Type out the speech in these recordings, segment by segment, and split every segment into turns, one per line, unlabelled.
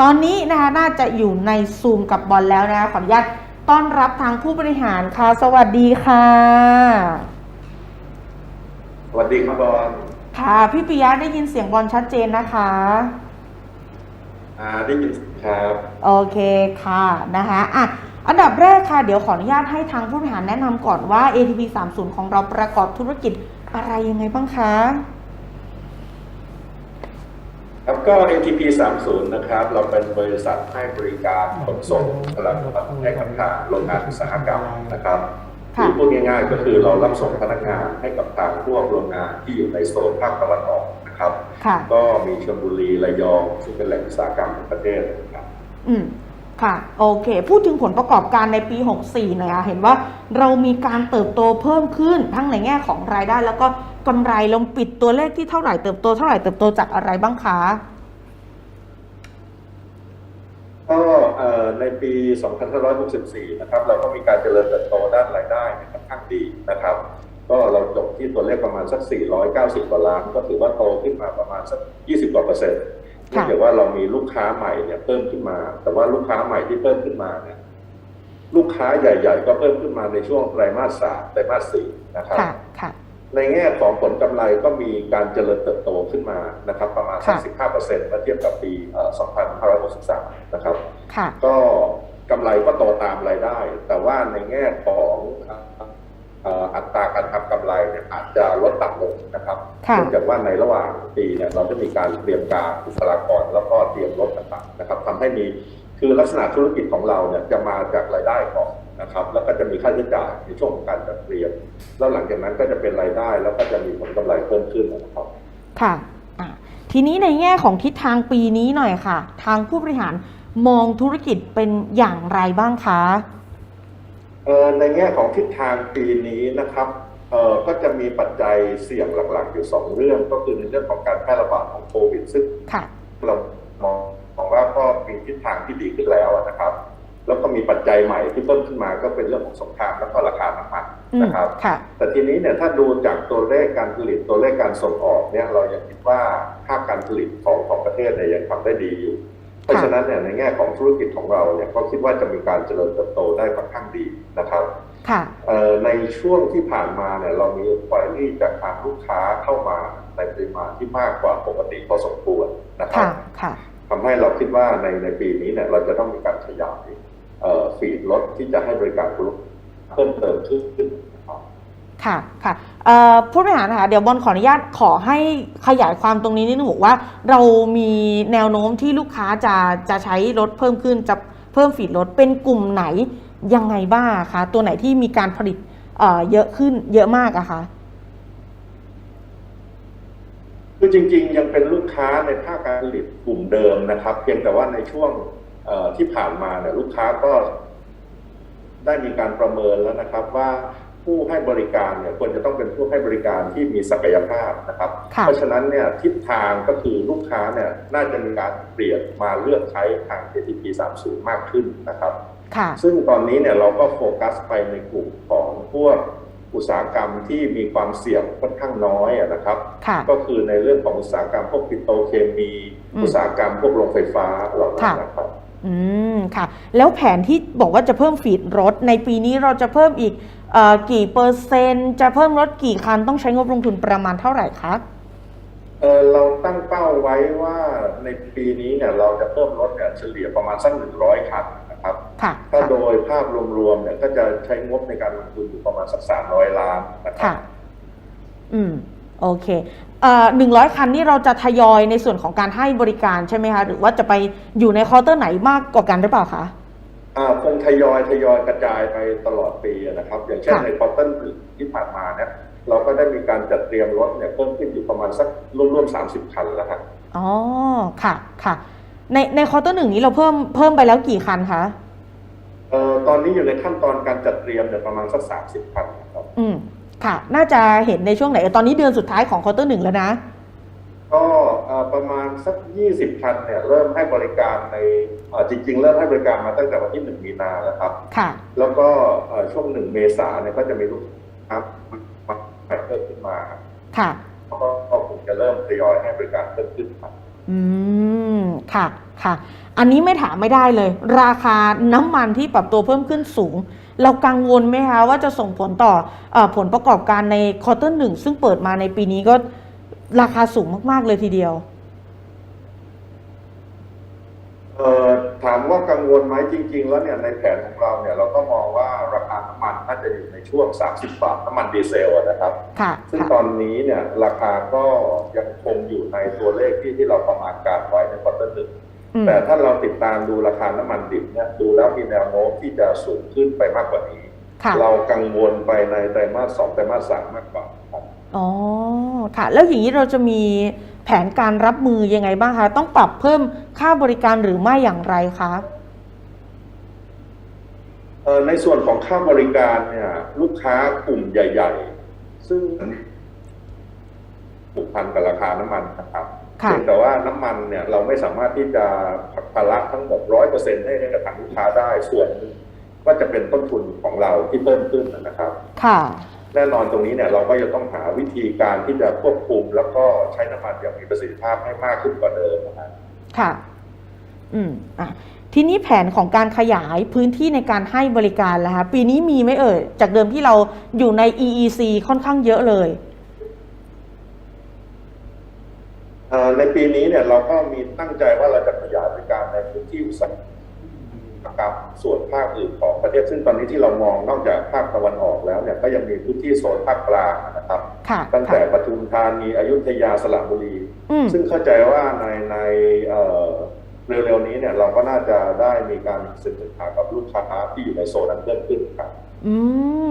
ตอนนี้นะคะน่าจะอยู่ในซูมกับบอลแล้วนะคะขออนุญาตต้อนรับทางผู้บริหารค่ะ สวัสดีค่ะ
สวัสดีครับบอล
ค่ะพี่ปิยะได้ยินเสียงบอลชัดเจนนะคะ
อ่าได้ยินครับ
โอเคค่ะนะคะอะอันดับแรกค่ะ เดี๋ยวขออนุญาตให้ทางผู้บริหารแนะนำก่อนว่า ATP 30 ของเราประกอบธุรกิจอะไรยังไงบ้างคะ
ครับก็ ATP 30 นะครับ เราเป็นบริษัทให้บริการขนส่งพลังงานให้กับทางโรงงานอุตสาหกรรมนะครับ
ค่ะ
ที่พูดง่ายๆก็คือเรารับส่งพนักงานให้กับทางพวกโรงงานที่อยู่ในโซนภาคตะวันออกนะครับ
ค่ะ
ก็มีชลบุรีระยองซึ่งเป็นแหล่งอุตสาหกรรมของประเทศนะครับ
อืม ค่ะโอเค พูดถึงผลประกอบการในปี 64หน่อยค่ะเห็นว่าเรามีการเติบโตเพิ่มขึ้นทั้งในแง่ของรายได้ แล้วก็กำไรลงปิดตัวเลขที่เท่าไหร่เติบโตเท่าไหร่เติบโตจากอะไรบ้างคะ
ก็ในปี 2564 นะครับ เราก็มีการเจริญเติบโตด้านรายได้ค่อนข้างดีนะครับ ก็เราจบที่ตัวเลขประมาณสัก 490 กว่าล้าน ก็ถือว่าโตขึ้นมาประมาณสัก 20 กว่าเปอร์เซ็นต์ เนื่องจากว่าเรามีลูกค้าใหม่เนี่ยเพิ่มขึ้นมา แต่ว่าลูกค้าใหม่ที่เพิ่มขึ้นมาเนี่ยลูกค้าใหญ่ ๆ ก็เพิ่มขึ้นมาในช่วงไตรมาสสามไตรมาสสี่นะครับ
ค่ะค่ะ
ในแง่ของผลกำไรก็มีการเจริญเติบโตขึ้นมานะครับ ประมาณสัก
ค่ะ
15%เมื่อเทียบกับปีเอ่อ2563 นะครับ
ค่ะ
ก็กำไรก็โตตามรายได้ แต่ว่าในแง่ของเอ่ออัตราการทำกำไรเนี่ยอาจจะลดต่ำลงนะครับ
ค่ะ
เนื่องจากว่าในระหว่างปีเนี่ยเราจะมีการเตรียมการบุคลากรแล้วก็เตรียมรถต่างๆนะครับทำให้มีคือลักษณะธุรกิจของเราเนี่ยจะมาจากรายได้ก่อนนะครับ แล้วก็จะมีค่าใช้จ่ายในช่วงของการจัดเตรียม แล้วหลังจากนั้นก็จะเป็นรายได้ แล้วก็จะมีผลกำไรเพิ่มขึ้นนะครับ
ค่ะอะทีนี้ในแง่ของทิศทางปีนี้หน่อยค่ะ ทางผู้บริหารมองธุรกิจเป็นอย่างไรบ้างคะ
เอ่อ ในแง่ของทิศทางปีนี้นะครับเอ่อก็จะมีปัจจัยเสี่ยงหลักๆ อยู่สองเรื่อง ก็คือในเรื่องของการแพร่ระบาดของโควิดซึ่ง
ค่ะ
เรามองมองว่าก็มีทิศทางที่ดีขึ้นแล้วนะครับ แล้วก็มีปัจจัยใหม่ที่เพิ่มขึ้นมาก็เป็นเรื่องของสงครามแล้วก็ราคาน้ำมัน
อืม
นะครับ
ค่ะ
แต่ทีนี้เนี่ยถ้าดูจากตัวเลขการผลิตตัวเลขการส่งออกเนี่ยเรายังคิดว่าภาคการผลิตของของประเทศเนี่ยยังทำได้ดีอยู่ เพราะฉะนั้นเนี่ยในแง่ของธุรกิจของเราเนี่ยก็คิดว่าจะมีการเจริญเติบโตได้ค่อนข้างดีนะครับ
ค่ะ
เอ่อในช่วงที่ผ่านมาเนี่ยเรามีควอรี่จากทางลูกค้าเข้ามาในปริมาณที่มากกว่าปกติพอสมควรนะครับ
ค่ะค่ะ
ทำให้เราคิดว่าในในปีนี้เนี่ยเราจะต้องมีการขยายเอ่อฟีดรถที่จะให้บริการผู้ลูกค้าเพิ่มเติมขึ้นนะครับ
ค่ะ ค่ะเอ่อ ผู้บริหารนะคะเดี๋ยวบอลขออนุญาตขอให้ขยายความตรงนี้นิดนึงบอกว่า เรามีแนวโน้มที่ลูกค้าจะจะใช้รถเพิ่มขึ้นจะเพิ่มฟีดรถเป็นกลุ่มไหนยังไงบ้างคะตัวไหนที่มีการผลิตเยอะขึ้นเยอะมากอะคะ
คือจริงๆ ยังเป็นลูกค้าในภาคการผลิตกลุ่มเดิมนะครับ เพียงแต่ว่าในช่วงที่ผ่านมาเนี่ยลูกค้าก็ได้มีการประเมินแล้วนะครับว่า ผู้ให้บริการเนี่ยควรจะต้องเป็นผู้ให้บริการที่มีศักยภาพนะครับ
ค่ะ
เพราะฉะนั้นเนี่ยทิศทางก็คือลูกค้าเนี่ยน่าจะมีการเปลี่ยนมาเลือกใช้ทาง ATP 30 มากขึ้นนะครับ
ค่ะ
ซึ่งตอนนี้เนี่ยเราก็โฟกัสไปในกลุ่มของพวกอุตสาหกรรมที่มีความเสี่ยงค่อนข้างน้อยอะนะครับ
ค่ะ
ก็คือในเรื่องของอุตสาหกรรมพวกปิโตรเคมี
อืม
อุตสาหกรรมพวกโรงไฟฟ้าเหล่านั้นนะครับ
อืมค่ะ แล้วแผนที่บอกว่าจะเพิ่มฟีดรถในปีนี้เราจะเพิ่มอีกเออ กี่เปอร์เซ็นต์ จะเพิ่มรถกี่คันต้องใช้งบลงทุนประมาณเท่าไหร่คะ
เออเราตั้งเป้าไว้ว่าในปีนี้เนี่ยเราจะเพิ่มรถเนี่ยเฉลี่ยประมาณสักหนึ่งร้อยคันนะครับ
ค่ะ
ถ้า
ค่ะ
โดยภาพรวมๆเนี่ยก็จะใช้งบในการลงทุนอยู่ประมาณสักสามร้อยล้านนะครั
ค่ะ
บ
อืมโอเคเอ่อหนึ่งร้อยคันนี่เราจะทยอยในส่วนของการให้บริการใช่ไหมคะ หรือว่าจะไปอยู่ในควอเตอร์ไหนมากกว่ากันหรือเปล่าคะ
อ่า คงทยอยทยอยกระจายไปตลอดปีนะครับ อย่างเช่น
ค่ะ
ในควอเตอร์หนึ่งที่ผ่านมาเนี่ยเราก็ได้มีการจัดเตรียมรถเนี่ยเพิ่มขึ้นอยู่ประมาณสักร่วมๆสามสิบคันแล้วครับ
อ๋อค่ะค่ะ ในในควอเตอร์หนึ่งนี้เราเพิ่มเพิ่มไปแล้วกี่คันคะ
เอ่อตอนนี้อยู่ในขั้นตอนการจัดเตรียมเนี่ยประมาณสักสามสิบคันนะครับ
อืมค่ะ น่าจะเห็นในช่วงไหน ตอนนี้เดือนสุดท้ายของควอเตอร์หนึ่งแล้วนะ
ก็เอ่อประมาณสักยี่สิบคันเนี่ยเริ่มให้บริการในเอ่อจริง ๆ เริ่มให้บริการมาตั้งแต่วันที่หนึ่งมีนาแล้วครับ
ค่ะ
แล้วก็เอ่อช่วงหนึ่งเมษาเนี่ยก็จะมีลูกค้ามาเพิ่มขึ้นมา
ค่ะ
ก็ก็คงจะเริ่มทยอยให้บริการเพิ่มขึ้นครับ
อืม ค่ะ ค่ะ อันนี้ไม่ถามไม่ได้เลย ราคาน้ำมันที่ปรับตัวเพิ่มขึ้นสูง เรากังวลไหมคะว่าจะส่งผลต่อเออผลประกอบการในควอเตอร์หนึ่งซึ่งเปิดมาในปีนี้ก็ ราคาสูงมาก ๆ เลยทีเดียว
เอ่อถามว่ากังวลไหมจริง ๆ แล้วเนี่ยในแผนของเราเนี่ยเราก็มองว่าราคาน้ำมันน่าจะอยู่ในช่วง 30 บาทน้ำมันดีเซลอะนะครับ
ค่ะ
ซึ่ง
ค่ะ
ตอนนี้เนี่ยราคาก็ยังคงอยู่ในตัวเลขที่ที่เราประมาณการไว้ในควอเตอร์หนึ่ง
อืม
แต่ถ้าเราติดตามดูราคาน้ำมันดิบเนี่ยดูแล้วมีแนวโน้มที่จะสูงขึ้นไปมากกว่านี้
ค่ะ
เรากังวลไปในไตรมาสสองไตรมาสสามมากกว่าครับ
อ๋อค่ะ แล้วอย่างนี้เราจะมีแผนการรับมือยังไงบ้างคะต้องปรับเพิ่มค่าบริการหรือไม่อย่างไรคะ
เอ่อในส่วนของค่าบริการเนี่ยลูกค้ากลุ่มใหญ่ ๆ ซึ่งผูกพันกับราคาน้ำมันนะครับ
ค่ะ
เพียงแต่ว่าน้ำมันเนี่ยเราไม่สามารถที่จะผลักภาระทั้งหมดร้อยเปอร์เซ็นต์ให้กับทางลูกค้าได้ส่วนหนึ่งก็จะเป็นต้นทุนของเราที่เพิ่มขึ้นนะครับ
ค่ะ
แน่นอนตรงนี้เนี่ยเราก็จะต้องหาวิธีการที่จะควบคุม แล้วก็ใช้น้ำมันอย่างมีประสิทธิภาพให้มากขึ้นกว่าเดิมนะครับ
ค่ะ อืมอะทีนี้แผนของการขยายพื้นที่ในการให้บริการแล้วคะปีนี้มีไหมเอ่ยจากเดิมที่เราอยู่ใน EEC ค่อนข้างเยอะเลย
เอ่อในปีนี้เนี่ยเราก็มีตั้งใจว่าเราจะขยายบริการในพื้นที่อุตสาหกรรม ส่วนภาคอื่นของประเทศซึ่งตอนนี้ที่เรามองนอกจากภาคตะวันออกแล้วเนี่ยก็ยังมีพื้นที่โซนภาคกลางนะครับ
ค่ะ
ตั้งแต่
ค่ะ
ปทุมธานีอยุธยาสระบุรี
อืม
ซึ่งเข้าใจว่าในในเอ่อเร็วๆนี้เนี่ยเราก็น่าจะได้มีการสื่อสารกับลูกค้าที่อยู่ในโซนนั้นเพิ่มขึ้นครับ
อื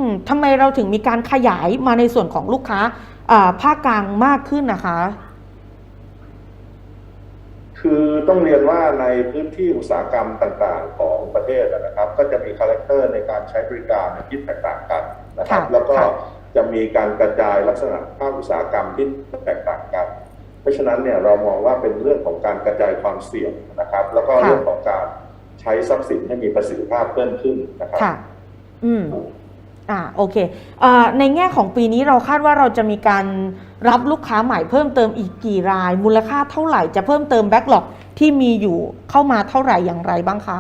มทำไมเราถึงมีการขยายมาในส่วนของลูกค้าอ่าภาคกลางมากขึ้นนะคะ
คือต้องเรียนว่าในพื้นที่อุตสาหกรรมต่างๆ ของประเทศนะครับ ก็จะมีคาแรคเตอร์ในการใช้บริการที่แตกต่างกันนะครับ
ค่ะ
แล้วก็
ค่ะ
จะมีการกระจายลักษณะภาคอุตสาหกรรมที่แตกต่างกัน เพราะฉะนั้นเนี่ยเรามองว่าเป็นเรื่องของการกระจายความเสี่ยงนะครับ แล้วก็เรื่องของการใช้ทรัพย์สินให้มีประสิทธิภาพเพิ่มขึ้นนะครับ
ค่ะอืม อ่าโอเคอในแง่ของปีนี้เราคาดว่าเราจะมีการรับลูกค้าใหม่เพิ่มเติมอีกกี่ราย มูลค่าเท่าไหร่จะเพิ่มเติมแบ็กหลอกที่มีอยู่เข้ามาเท่าไหร่อย่างไรบ้างคะ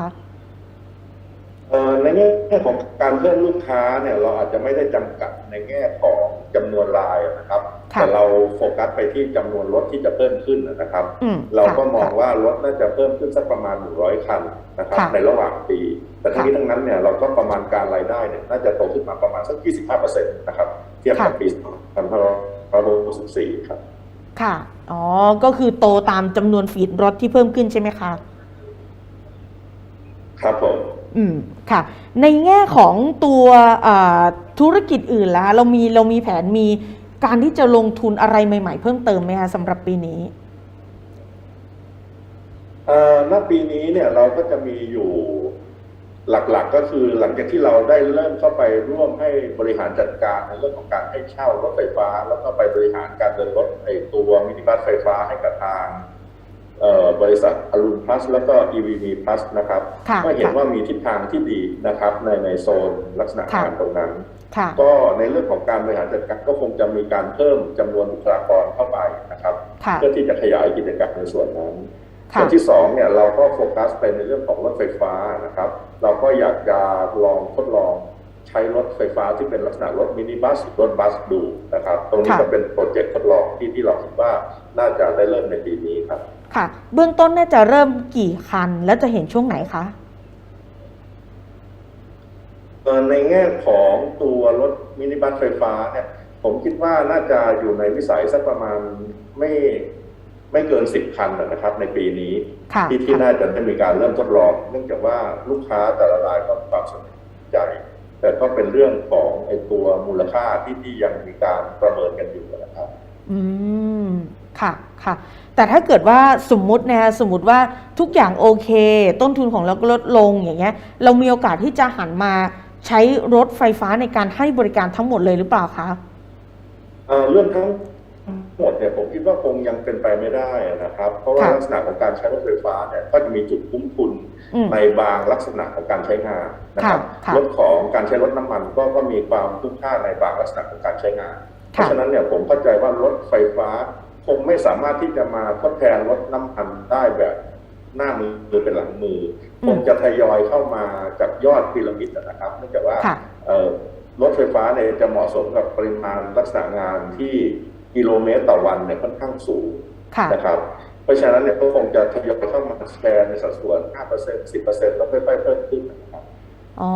เอ่อในแง่ของการเพิ่มลูกค้าเนี่ยเราอาจจะไม่ได้จำกัดในแง่ของจำนวนรายนะครับ แต่เราโฟกัสไปที่จำนวนรถที่จะเพิ่มขึ้นนะครับ
อืม
เราก็
ค่ะ
มอง
ค่ะ
ว่ารถน่าจะเพิ่มขึ้นสักประมาณ 100 คันนะครับ
ค่ะ
ในระหว่างปี แต่ทั้ง
ค่ะ
นี้ทั้งนั้นเนี่ยเราก็ประมาณการรายได้เนี่ยน่าจะโตขึ้นมาประมาณสัก 25%นะครับ เทียบกับ
ค่ะ
ปี2564 ครับ
ค่ะ อ๋อ ก็คือโตตามจำนวนฟีดรถที่เพิ่มขึ้นใช่ไหมคะ
ครับผม
อืม ค่ะ ในแง่ของตัวเอ่อธุรกิจอื่นล่ะคะเรามีเรามีแผนมี การที่จะลงทุนอะไรใหม่ ๆ เพิ่มเติมไหมคะสำหรับปีนี้
เอ่อณปีนี้เนี่ยเราก็จะมีอยู่หลักๆก็คือหลังจากที่เราได้เริ่มเข้าไปร่วมให้บริหารจัดการในเรื่องของการให้เช่ารถไฟฟ้า แล้วก็ไปบริหารการเดินรถไอตัวมินิบัสไฟฟ้าให้กับทาง บริษัทอรุณพลัสแล้วก็ EVV Plus นะครับ
ค่ะ
ก็เห็น
ค่ะ
ว่ามีทิศทางที่ดีนะครับในในโซนลักษณะ
ค่ะ
งานตรงนั้น
ค่ะ
ก็ในเรื่องของการบริหารจัดการก็คงจะมีการเพิ่มจำนวนบุคลากรเข้าไปนะครับ
ค่ะ
เพื่อที่จะขยายกิจกรรมในส่วนนั้น
ค่ะ
ส่วนที่สองเนี่ยเราก็โฟกัสไปในเรื่องของรถไฟฟ้านะครับ เราก็อยากจะลองทดลองใช้รถไฟฟ้าที่เป็นลักษณะรถมินิบัสรถบัสดูนะครับ ตรงนี้
ค่ะ
ก็เป็นโปรเจกต์ทดลองที่ที่เราคิดว่าน่าจะได้เริ่มในปีนี้ครับ
ค่ะ เบื้องต้นน่าจะเริ่มกี่คัน แล้วจะเห็นช่วงไหนคะ
เอ่อในแง่ของตัวรถมินิบัสไฟฟ้าเนี่ยผมคิดว่าน่าจะอยู่ในวิสัยสักประมาณไม่ไม่เกินสิบคันนะครับ ในปีนี้
ค่ะ
ที่ที่
ค่ะ
น่าจะได้มีการเริ่มทดลอง เนื่องจากว่าลูกค้าแต่ละรายก็มีความสนใจ แต่ก็เป็นเรื่องของไอ้ตัวมูลค่าที่ที่ยังมีการประเมินกันอยู่นะครับ
อืม ค่ะ ค่ะ แต่ถ้าเกิดว่าสมมุตินะคะสมมุติว่าทุกอย่างโอเค ต้นทุนของเราก็ลดลงอย่างเงี้ยเรามีโอกาสที่จะหันมาใช้รถไฟฟ้าในการให้บริการทั้งหมดเลยหรือเปล่าคะ
เอ่อเรื่องทั้งหมดเนี่ยผมคิดว่าคงยังเป็นไปไม่ได้นะครับ เพราะว่า
ค่ะ
ลักษณะของการใช้รถไฟฟ้าเนี่ยก็จะมีจุดคุ้มทุน
อืม
ในบางลักษณะของการใช้งานนะครับ
ค่ะค่ะ
รถของการใช้รถน้ำมันก็ก็มีความคุ้มค่าในบางลักษณะของการใช้งาน เพ
ค่ะ
ราะฉะนั้นเนี่ยผมเข้าใจว่ารถไฟฟ้า คงไม่สามารถที่จะมาทดแทนรถน้ำมันได้แบบหน้ามือหรือเป็นหลังมืออ
ม
คงจะทยอยเข้ามาจากยอดพีระมิดนะครับเนื่องจากว่า
ค่ะ
เอ่อรถไฟฟ้าเนี่ยจะเหมาะสมกับปริมาณลักษณะงานที่กิโลเมตรต่อวันเนี่ยค่อนข้างสูง
ค่ะ
นะครับเพราะฉะนั้นเนี่ยก็คงจะทยอยเข้ามาแชร์ในสัดส่วน 5% 10%แล้วค่อยๆเพิ่มขึ้นนะครับ
อ๋อ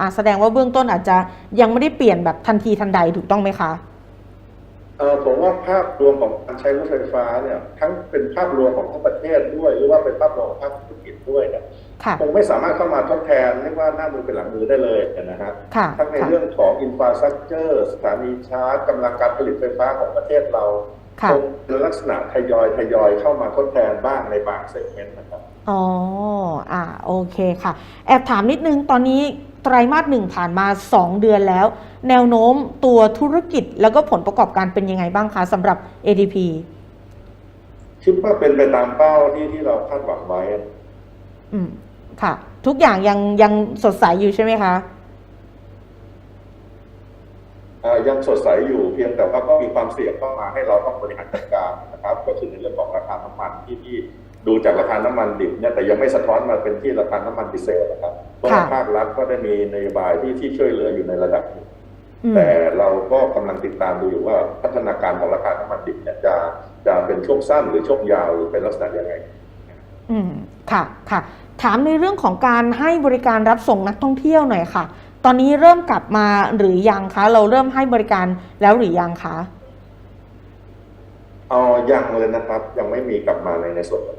อ่าแสดงว่าเบื้องต้นอาจจะยังไม่ได้เปลี่ยนแบบทันทีทันใดถูกต้องไหมคะ
เอ่อผมว่าภาพรวมของการใช้รถไฟฟ้าเนี่ยทั้งเป็นภาพรวมของทั้งประเทศด้วย หรือว่าเป็นภาพรวมของภาคธุรกิจด้วยเนี่ย
ค่ะ
คงไม่สามารถเข้ามาทดแทนเรียกว่าหน้ามือเป็นหลังมือได้เลยนะฮะ
ค่ะ
ทั้งใน
ค่ะ
เรื่องของอินฟราสตรักเจอร์สถานีชาร์จกำลังการผลิตไฟฟ้าของประเทศเรา
ค่ะ
คงเป็นลักษณะทยอยทยอยเข้ามาทดแทนบ้างในบางเซกเมนต์นะครับ
อ๋ออ่าโอเคค่ะ แอบถามนิดนึงตอนนี้ ไตรมาสหนึ่งผ่านมา 2 เดือนแล้ว แนวโน้มตัวธุรกิจแล้วก็ผลประกอบการเป็นยังไงบ้างคะสำหรับ ADP
คิดว่าเป็นไปตามเป้าที่ที่เราคาดหวังไว้
อืม ค่ะ ทุกอย่างยังยังสดใสอยู่ใช่ไหมคะ
อ่ายังสดใสอยู่เพียงแต่ว่าก็มีความเสี่ยงเข้ามาให้เราต้องบริหารจัดการนะครับ ก็คือในเรื่องของราคาน้ำมันที่ที่ ดูจากราคาน้ำมันดิบเนี่ยแต่ยังไม่สะท้อนมาเป็นที่ราคาน้ำมันดีเซลนะครับเพราะว่า
ค่ะ
ภาครัฐก็ได้มีนโยบายที่ที่ช่วยเหลืออยู่ในระดับหนึ่ง
อืม
แต่เราก็กำลังติดตามดูอยู่ว่าพัฒนาการของราคาน้ำมันดิบเนี่ยจะจะเป็นช่วงสั้นหรือช่วงยาวหรือเป็นลักษณะยังไง
อืมค่ะค่ะ ถามในเรื่องของการให้บริการรับส่งนักท่องเที่ยวหน่อยค่ะ ตอนนี้เริ่มกลับมาหรือยังคะ เราเริ่มให้บริการแล้วหรือยังคะ
เอายังเลยนะครับ ยังไม่มีกลับมาในในส่วนนี้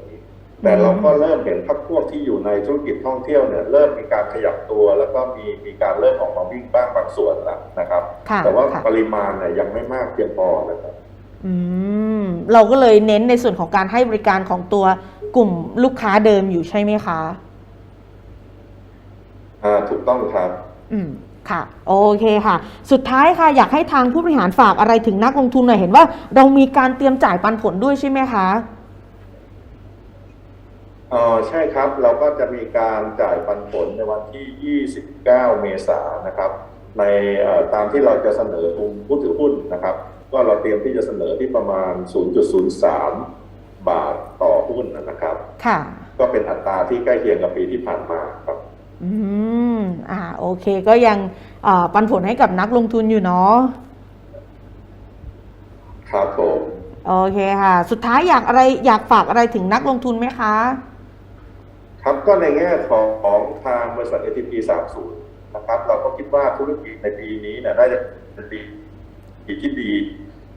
แต่เราก็เริ่มเห็นพักพวกที่อยู่ในธุรกิจท่องเที่ยวเนี่ยเริ่มมีการขยับตัว แล้วก็มีมีการเริ่มออกมาวิ่งบ้างบางส่วนแล้วนะครับ
ค่ะ
แต่ว่า
ค่ะ
ปริมาณเนี่ยยังไม่มากเพียงพอนะครับ
อืมเราก็เลยเน้นในส่วนของการให้บริการของตัวกลุ่มลูกค้าเดิมอยู่ใช่ไหมคะ
อ่าถูกต้องครับ
อืมค่ะโอเคค่ะ สุดท้ายค่ะ อยากให้ทางผู้บริหารฝากอะไรถึงนักลงทุนหน่อยเห็นว่าเรามีการเตรียมจ่ายปันผลด้วยใช่ไหมคะ
เออใช่ครับเราก็จะมีการจ่ายปันผลในวันที่ 29 เมษายนนะครับ ในเอ่อตามที่เราจะเสนอกลุ่มผู้ถือหุ้นนะครับ ก็เราเตรียมที่จะเสนอที่ประมาณ 0.03 บาทต่อหุ้นนะครับ
ค่ะ
ก็เป็นอัตราที่ใกล้เคียงกับปีที่ผ่านมาครับ
อืมอ่าโอเคก็ยังเอ่อปันผลให้กับนักลงทุนอยู่เนาะ
ครับผม
โอเคค่ะ สุดท้ายอยากอะไรอยากฝากอะไรถึงนักลงทุนไหมคะ
ครับก็ในแง่ของของทางบริษัท ATP 30 นะครับ เราก็คิดว่าธุรกิจในปีนี้เนี่ยน่าจะเป็นปีปีที่ดี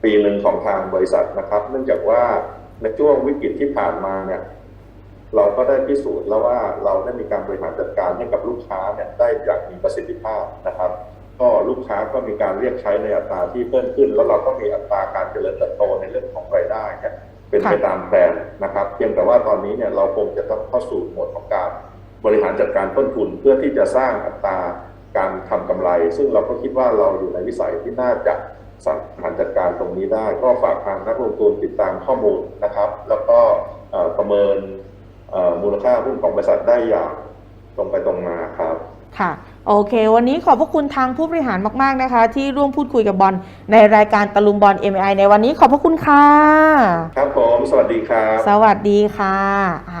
ปีหนึ่งของทางบริษัทนะครับ เนื่องจากว่าในช่วงวิกฤตที่ผ่านมาเนี่ยเราก็ได้พิสูจน์แล้วว่าเราได้มีการบริหารจัดการให้กับลูกค้าเนี่ยได้อย่างมีประสิทธิภาพนะครับ ก็ลูกค้าก็มีการเรียกใช้ในอัตราที่เพิ่มขึ้น แล้วเราก็มีอัตราการเจริญเติบโตในเรื่องของรายได้เนี่ย เป็นไป
ค่ะ
ตามแผนนะครับ เพียงแต่ว่าตอนนี้เนี่ยเราคงจะต้องเข้าสู่โหมดของการบริหารจัดการต้นทุนเพื่อที่จะสร้างอัตราการทำกำไร ซึ่งเราก็คิดว่าเราอยู่ในวิสัยที่น่าจะสามารถจัดการตรงนี้ได้ ก็ฝากทางนักลงทุนติดตามข้อมูลนะครับ แล้วก็เอ่อประเมินเอ่อมูลค่าหุ้นของบริษัทได้อย่างตรงไปตรงมาครับ
ค่ะ โอเค วันนี้ขอบพระคุณทางผู้บริหารมากๆนะคะ ที่ร่วมพูดคุยกับบอลในรายการตะลุงบอล MI ในวันนี้ขอบพระคุณค่ะ
ครับผม สวัสดีครับ
สวัสดีค่ะ